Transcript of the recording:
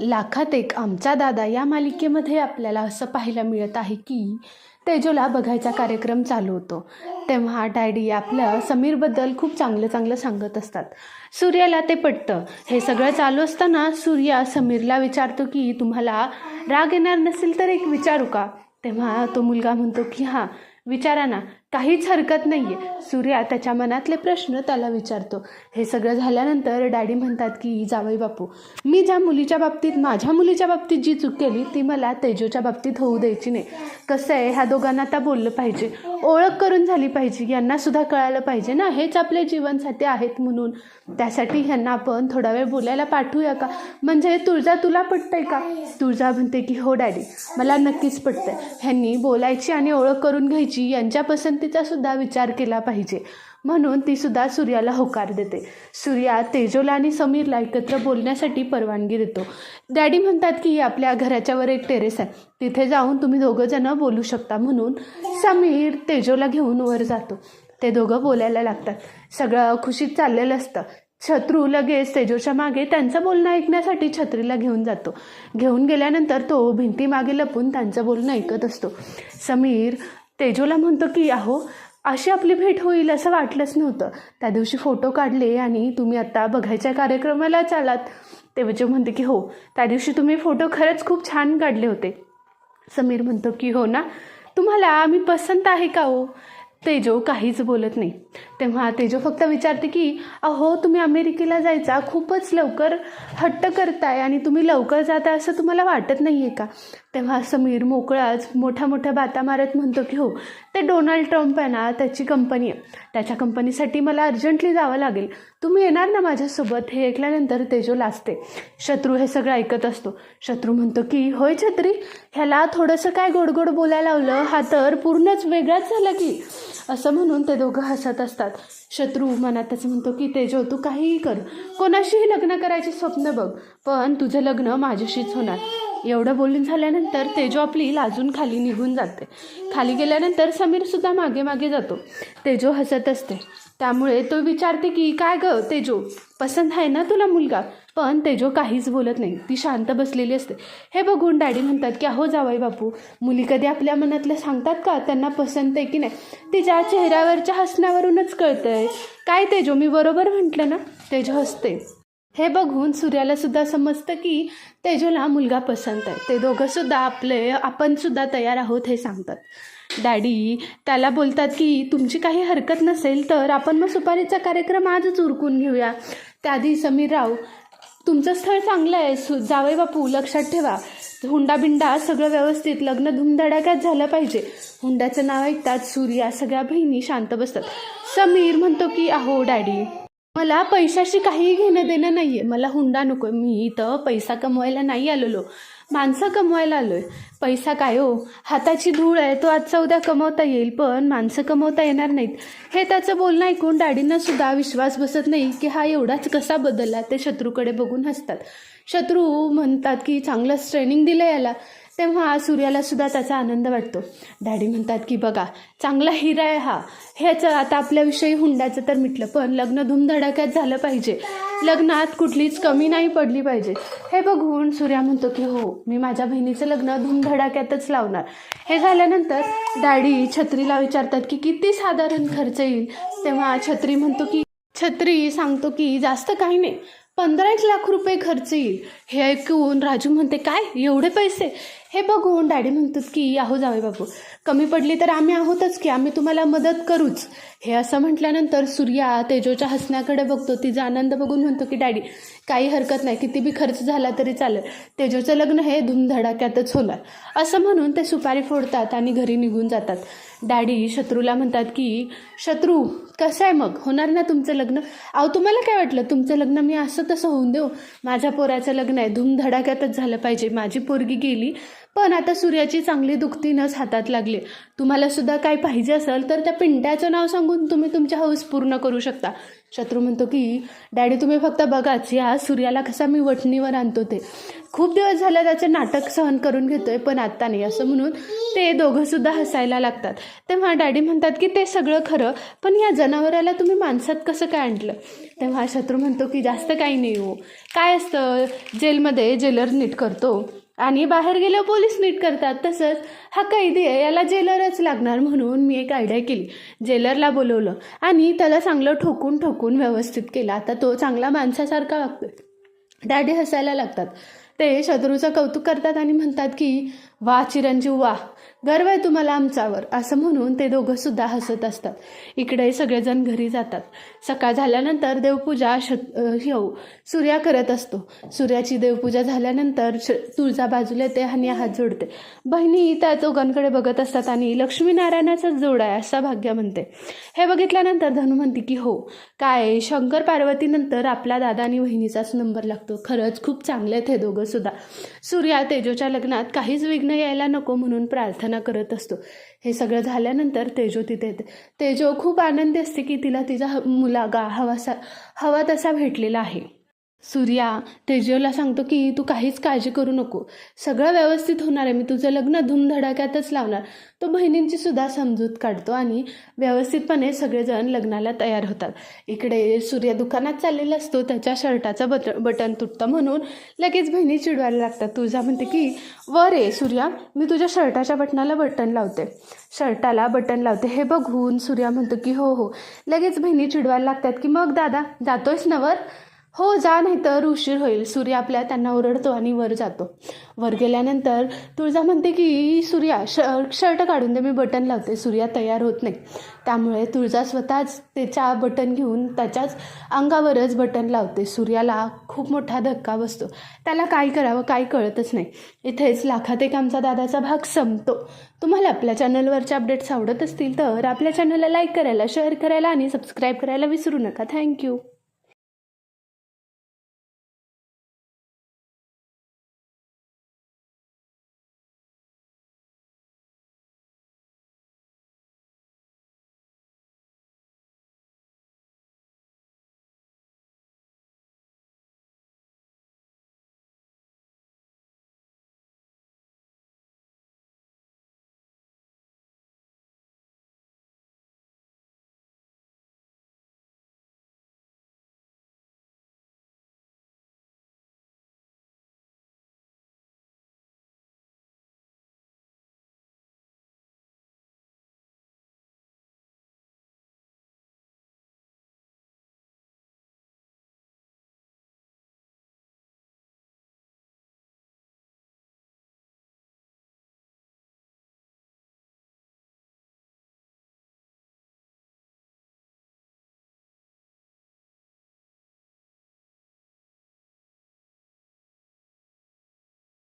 लाखात एक आमचा दादा या मालिकेमध्ये आपल्याला असं पाहायला मिळत आहे की तेजोला बघायचा कार्यक्रम चालू होतो. तेव्हा डॅडी आपल्या समीरबद्दल खूप चांगलं चांगलं सांगत असतात. सूर्याला ते पटतं. हे सगळं चालू असताना सूर्या समीरला विचारतो की तुम्हाला राग येणार नसेल तर एक विचारू का? तेव्हा तो मुलगा म्हणतो की हां विचारा ना. काहीच हरकत नाही आहे सूर्या त्याच्या मनातले प्रश्न त्याला विचारतो. हे सगळं झाल्यानंतर डॅडी म्हणतात की जावई बापू मी ज्या मुलीच्या बाबतीत माझ्या मुलीच्या बाबतीत जी चूक केली ती मला तेजोच्या बाबतीत होऊ द्यायची नाही. कसं आहे ह्या दोघांना आता बोललं पाहिजे. ओळख करून झाली पाहिजे यांना सुद्धा कळालं पाहिजे ना? हेच आपले जीवनसाथी आहेत म्हणून. त्यासाठी ह्यांना आपण थोडा वेळ बोलायला पाठवूया का? म्हणजे तुळजा तुला पटतंय का? तुळजा म्हणते की हो डॅडी मला नक्कीच पटतंय. ह्यांनी बोलायची आणि ओळख करून घ्यायची यांच्या पसंतीचा सुद्धा विचार केला पाहिजे. म्हणून ती सुद्धा सूर्याला होकार देते. सूर्या तेजोला आणि समीरला एकत्र बोलण्यासाठी परवानगी देतो. डॅडी म्हणतात की आपल्या घराच्या वर एक टेरेस आहे. तिथे जाऊन तुम्ही दोघं जण बोलू शकता. म्हणून समीर तेजोला घेऊन वर जातो. ते दोघं बोलायला लागतात. सगळं खुशीत चाललेलं असतं. शत्रू लगेच तेजोच्या मागे त्यांचं बोलणं ऐकण्यासाठी छत्रीला घेऊन जातो. घेऊन गेल्यानंतर तो भिंतीमागे लपून त्यांचं बोलणं ऐकत असतो. समीर तेजोला म्हणतो की अहो अशी आपली भेट होईल असं वाटलंच नव्हतं. त्या दिवशी फोटो काढले आणि तुम्ही आत्ता बघायच्या कार्यक्रमाला चालात. जे म्हणते की हो त्या दिवशी तुम्ही फोटो खरंच खूप छान काढले होते. समीर म्हणतो की हो ना? तुम्हाला आम्ही पसंत आहे का हो? तेजो काहीच बोलत नाही. तेव्हा तेजो फक्त विचारते की अहो तुम्ही अमेरिकेला जायचा खूपच लवकर हट्ट करताय आणि तुम्ही लवकर जाता असं तुम्हाला वाटत नाही आहे का? तेव्हा समीर मोकळाच मोठ्या मोठ्या बाता मारत म्हणतो की हो ते डोनाल्ड ट्रम्प आहे ना त्याची कंपनी आहे. त्याच्या कंपनीसाठी मला अर्जंटली जावं लागेल. तुम्ही येणार ना माझ्यासोबत? हे ऐकल्यानंतर तेजो लाजते. शत्रू हे सगळं ऐकत असतो. शत्रू म्हणतो की होय छत्री ह्याला थोडंसं काय गोडगोड बोलायला लावलं? हा तर पूर्णच वेगळाच झाला की. असं म्हणून ते दोघं हसत असतात. शत्रू मनातच म्हणतो की तेजो तू काहीही कर. कोणाशीही लग्न करायची स्वप्न बघ. पण तुझं लग्न माझ्याशीच होणार. एवढं बोलून झाल्यानंतर तेजो आपली लाजून खाली निघून जाते. खाली गेल्यानंतर समीरसुद्धा मागे मागे जातो. तेजो हसत असते. त्यामुळे तो विचारते की काय ग तेजो? पसंत आहे ना तुला मुलगा? पण तेजो काहीच बोलत नाही. ती शांत बसलेली असते. हे बघून डॅडी म्हणतात की अहो जावाई बापू मुली कधी आपल्या मनातलं सांगतात का? त्यांना पसंत आहे की नाही? तिच्या चेहऱ्यावरच्या हसण्यावरूनच कळतंय. काय तेजो मी बरोबर म्हटलं ना? तेजो हसते. हे बघून सूर्याला सुद्धा समजतं की तेजोला मुलगा पसंत आहे. ते दोघं सुद्धा आपले आपण सुद्धा तयार आहोत हे सांगतात. डॅडी त्याला बोलतात की तुमची काही हरकत नसेल तर आपण मग सुपारीचा कार्यक्रम आजच उरकून घेऊया. त्याआधी समीरराव तुमचं स्थळ चांगलं आहे सु जावई बापू लक्षात ठेवा. हुंडा बिंडा सगळं व्यवस्थित लग्न धुमधडाक्यात झालं पाहिजे. हुंड्याचं नाव ऐकतात सूर्या सगळ्या बहिणी शांत बसतात. समीर म्हणतो की अहो डॅडी मला पैशाशी काहीही घेणं देणं नाही आहे मला हुंडा नको आहे मी इथं पैसा कमवायला नाही आलेलो. माणसं कमवायला आलो आहे पैसा काय हो? हाताची धूळ आहे. तो आजचा उद्या कमवता येईल पण माणसं कमवता येणार नाहीत. हे त्याचं बोलणं ऐकून डॅडींना सुद्धा विश्वास बसत नाही की हा एवढाच कसा बदलला ते शत्रूकडे बघून हसतात. शत्रू म्हणतात की चांगलंच ट्रेनिंग दिलं याला. तेव्हा सूर्याला सुद्धा त्याचा आनंद वाटतो. डॅडी म्हणतात की बघा चांगला हिरा आहे हा. ह्याचं आता आपल्याविषयी हुंड्याचं तर मिटलं पण लग्न धुमधडाक्यात झालं पाहिजे. लग्नात कुठलीच कमी नाही पडली पाहिजे. हे बघून सूर्या म्हणतो की हो मी माझ्या बहिणीचं लग्न धुमधडाक्यातच लावणार. हे झाल्यानंतर डॅडी छत्रीला विचारतात की किती साधारण खर्च येईल? तेव्हा छत्री म्हणतो की छत्री सांगतो की जास्त काही नाही. पंधरा एक लाख रुपये खर्च येईल. हे ऐकून राजू म्हणते काय? एवढे पैसे? हे बघून डॅडी म्हणतात की आहो जावे बाबू कमी पडली तर आम्ही आहोतच की आम्ही तुम्हाला मदत करूच. हे असं म्हटल्यानंतर सूर्या तेजोच्या हसण्याकडे बघतो. तिचा आनंद बघून म्हणतो की डॅडी काही हरकत नाही किती बी खर्च झाला तरी चालेल. तेजोचं लग्न हे धुमधडाक्यातच होणार. असं म्हणून ते सुपारी फोडतात आणि घरी निघून जातात. डॅडी शत्रूला म्हणतात की शत्रू कसं आहे मग? होणार ना तुमचं लग्न? अहो तुम्हाला काय वाटलं? तुमचं लग्न मी असं तसं होऊन देऊ? माझ्या पोराचं लग्न आहे धुमधडाक्यातच झालं पाहिजे. माझी पोरगी गेली पण आता सूर्याची चांगली दुखती नस हातात लागली. तुम्हाला सुद्धा काय पाहिजे असेल तर त्या पिंट्याचं नाव सांगून तुम्ही तुमच्या हौस पूर्ण करू शकता. शत्रू म्हणतो की डॅडी तुम्ही फक्त बघाच या सूर्याला कसा मी वटणीवर आणतो ते. खूप दिवस झालं त्याचे नाटक सहन करून घेतोय पण आत्ता नाही असं म्हणून ते दोघंसुद्धा हसायला लागतात. तेव्हा डॅडी म्हणतात की ते सगळं खरं पण या जनावराला तुम्ही माणसात कसं काय आणलं? तेव्हा शत्रू म्हणतो की जास्त काही नाही हो. काय असतं जेलमध्ये जेलर नीट करतो. आणि बाहेर गेल्यावर पोलीस नीट करतात. तसंच हा कैदी आहे याला जेलरच लागणार म्हणून मी एक आयडिया केली. जेलरला बोलवलं आणि त्याला चांगलं ठोकून ठोकून व्यवस्थित केलं. आता तो चांगला माणसासारखा वागतोय. डॅडी हसायला लागतात. ते शत्रूचं कौतुक करतात आणि म्हणतात की वा चिरंजीव वा गर्व आहे तुम्हाला आमच्यावर. असं म्हणून ते दोघंसुद्धा हसत असतात. इकडे सगळेजण घरी जातात. सकाळ झाल्यानंतर देवपूजा श हो सूर्या करत असतो. सूर्याची देवपूजा झाल्यानंतर श तुळजा बाजूला येते आणि हात जोडते. बहिणी त्या दोघांकडे बघत असतात आणि लक्ष्मीनारायणाचाच जोड आहे असा भाग्य म्हणते. हे बघितल्यानंतर धनु म्हणते की हो काय शंकर पार्वतीनंतर आपला दादा आणि बहिणीचाच नंबर लागतो. खरंच खूप चांगले आहेत हे दोघं सुद्धा. सूर्या तेजोच्या लग्नात काहीच विघ्न यायला नको म्हणून प्रार्थना करत असतो. हे सगळं झाल्यानंतर तेजो तिथे येते. तेजो खूप आनंदी असते की तिला तिचा ह- मुलागा हवासा हवा तसा भेटलेला आहे. सूर्या तेजोला सांगतो की तू काहीच काळजी करू नको. सगळं व्यवस्थित होणार आहे. मी तुझं लग्न धूमधडाक्यातच लावणार. तो बहिणींची सुद्धा समजूत काढतो आणि व्यवस्थितपणे सगळेजण लग्नाला तयार होतात. इकडे सूर्य दुकानात चाललेला असतो. त्याच्या शर्टाचं बट बटन तुटतं म्हणून लगेच बहिणी चिडवायला लागतात. तुझा म्हणते की वर आहे सूर्या. मी तुझ्या शर्टाच्या बटनाला बटन लावते. शर्टाला बटन लावते? हे बघून सूर्या म्हणतो की हो हो. लगेच बहिणी चिडवायला लागतात की मग दादा जातोयस नवर हो जा नाही तर उशीर होईल. सूर्य आपल्या त्यांना ओरडतो आणि वर जातो. वर गेल्यानंतर तुळजा म्हणते की सूर्या श शर्ट काढून दे मी बटन लावते. सूर्या तयार होत नाही. त्यामुळे तुळजा स्वतःच त्याच्या बटन घेऊन त्याच्याच अंगावरच बटन लावते. सूर्याला खूप मोठा धक्का बसतो. त्याला काय करावं काय कळतच नाही. इथेच लाखात एक आमचा दादाचा भाग संपतो. तुम्हाला आपल्या चॅनलवरचे अपडेट्स आवडत असतील तर आपल्या चॅनलला लाईक करायला शेअर करायला आणि सबस्क्राईब करायला विसरू नका. थँक्यू.